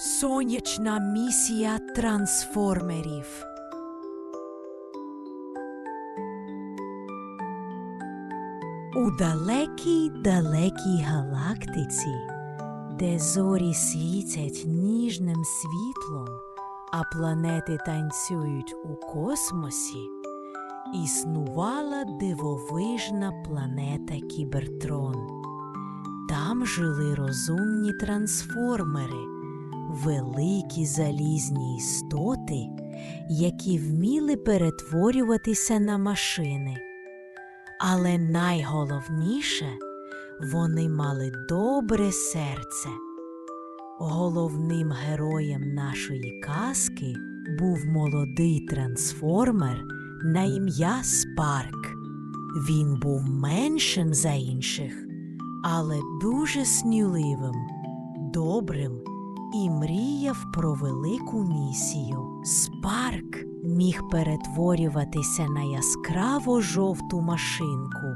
Сонячна місія трансформерів. У далекій далекій галактиці, де зорі світять ніжним світлом, а планети танцюють у космосі, існувала дивовижна планета Кібертрон. Там жили розумні трансформери, великі залізні істоти, які вміли перетворюватися на машини. Але найголовніше вони мали добре серце. Головним героєм нашої казки був молодий трансформер на ім'я Спарк. Він був меншим за інших, але дуже сміливим, добрим і мріяв про велику місію. Спарк міг перетворюватися на яскраво жовту машинку,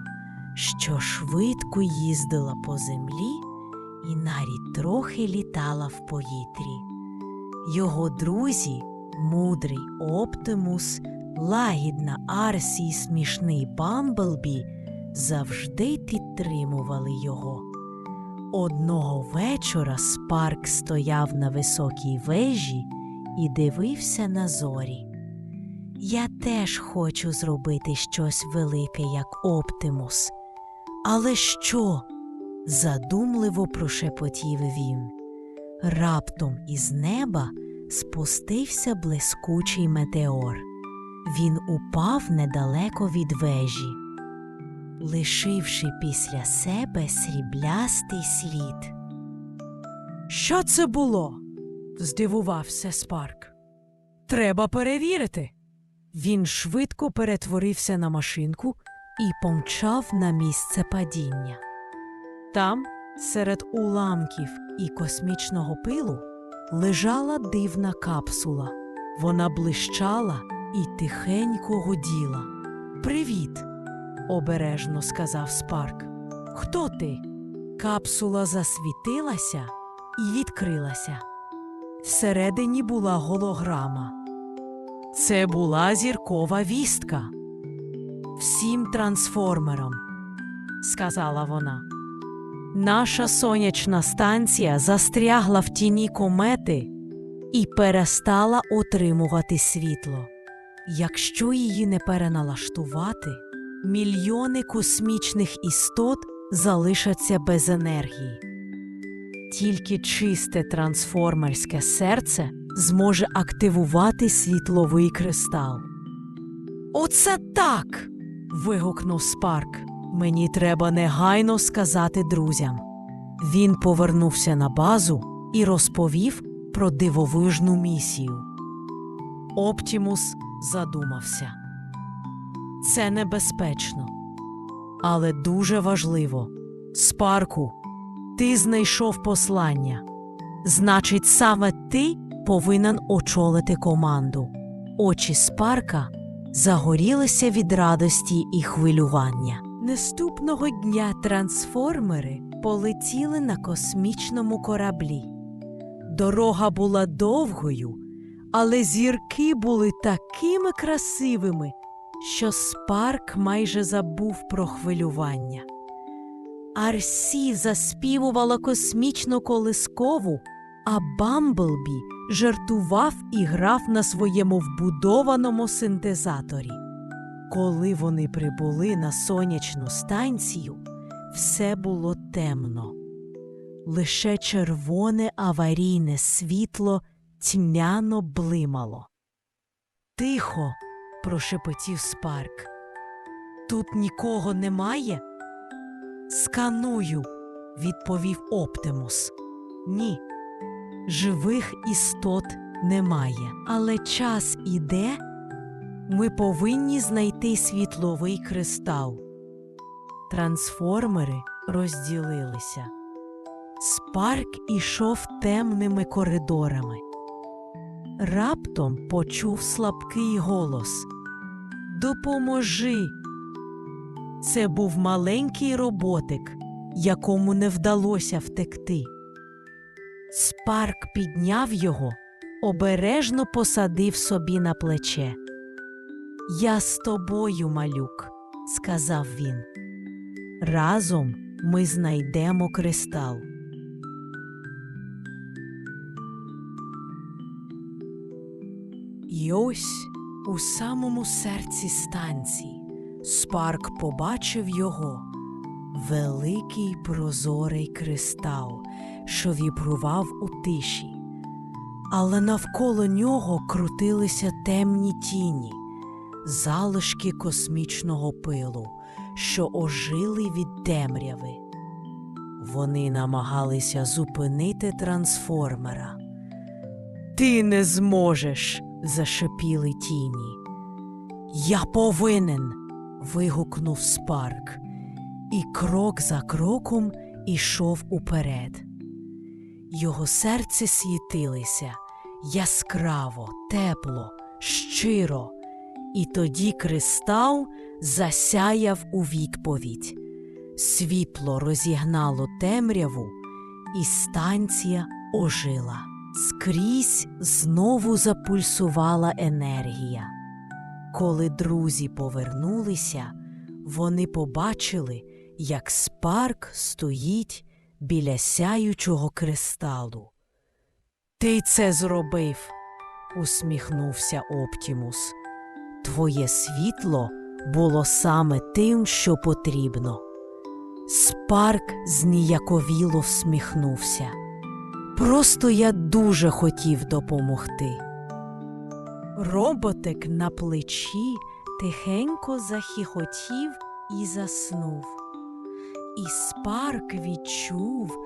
що швидко їздила по землі і навіть трохи літала в повітрі. Його друзі, мудрий Оптимус, лагідна Арсі і смішний Бамблбі завжди підтримували його. Одного вечора Спарк стояв на високій вежі і дивився на зорі. Я теж хочу зробити щось велике, як Оптимус. Але що? задумливо прошепотів він. Раптом із неба спустився блискучий метеор. Він упав недалеко від вежі, лишивши після себе сріблястий слід. Що це було? здивувався Спарк. Треба перевірити. Він швидко перетворився на машинку і помчав на місце падіння. Там, серед уламків і космічного пилу, лежала дивна капсула. Вона блищала і тихенько гуділа. Привіт, обережно сказав Спарк. Хто ти? Капсула засвітилася і відкрилася. Всередині була голограма. Це була зіркова вістка. Всім трансформерам, сказала вона. Наша сонячна станція застрягла в тіні комети і перестала отримувати світло. Якщо її не переналаштувати, мільйони космічних істот залишаться без енергії. Тільки чисте трансформерське серце зможе активувати світловий кристал. Оце так. вигукнув Спарк. Мені треба негайно сказати друзям. Він повернувся на базу і розповів про дивовижну місію. Оптімус задумався. Це небезпечно, але дуже важливо. Спарку, ти знайшов послання. Значить, саме ти повинен очолити команду. Очі Спарка загорілися від радості і хвилювання. Наступного дня трансформери полетіли на космічному кораблі. Дорога була довгою, але зірки були такими красивими, що Спарк майже забув про хвилювання. Арсі заспівувала космічну колискову, а Бамблбі жартував і грав на своєму вбудованому синтезаторі. Коли вони прибули на сонячну станцію, все було темно. Лише червоне аварійне світло тьмяно блимало. Тихо, прошепотів Спарк. Тут нікого немає? Сканую, відповів Оптимус. Ні, живих істот немає. Але час іде, ми повинні знайти світловий кристал. Трансформери розділилися. Спарк ішов темними коридорами. Раптом почув слабкий голос Допоможи. Це був маленький роботик, якому не вдалося втекти. Спарк підняв його, обережно посадив собі на плече. Я з тобою, малюк, сказав він. Разом ми знайдемо кристал. Ось у самому серці станції Спарк побачив його великий прозорий кристал, що вібрував у тиші, але навколо нього крутилися темні тіні, залишки космічного пилу, що ожили від темряви. Вони намагалися зупинити трансформера. Ти не зможеш, зашепіли тіні. Я повинен. вигукнув Спарк, і крок за кроком ішов уперед. Його серце світилося яскраво, тепло, щиро, і тоді кристал засяяв у відповідь. Світло розігнало темряву, і станція ожила. Скрізь знову запульсувала енергія. Коли друзі повернулися, вони побачили, як Спарк стоїть біля сяючого кристалу. Ти це зробив, усміхнувся Оптімус. Твоє світло було саме тим, що потрібно. Спарк зніяковіло всміхнувся. Просто я дуже хотів допомогти. Роботик на плечі тихенько захіхотів і заснув. І Спарк відчув,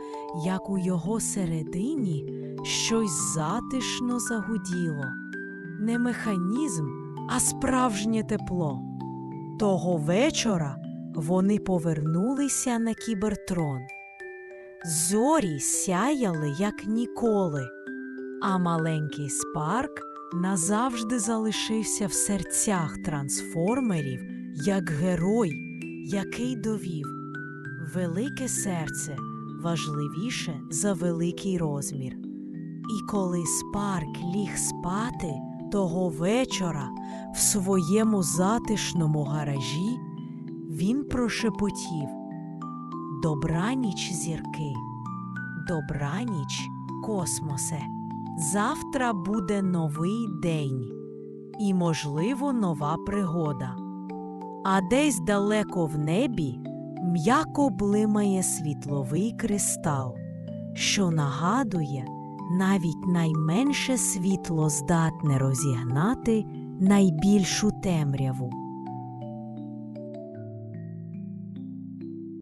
як у його середині щось затишно загуділо. Не механізм, а справжнє тепло. Того вечора вони повернулися на кібертрон. Зорі сяяли, як ніколи, а маленький Спарк назавжди залишився в серцях трансформерів як герой, який довів велике серце важливіше за великий розмір. І коли Спарк ліг спати того вечора в своєму затишному гаражі, він прошепотів Добраніч, зірки, добраніч, космосе. Завтра буде новий день і, можливо, нова пригода. А десь далеко в небі м'яко блимає світловий кристал, що нагадує, навіть найменше світло здатне розігнати найбільшу темряву.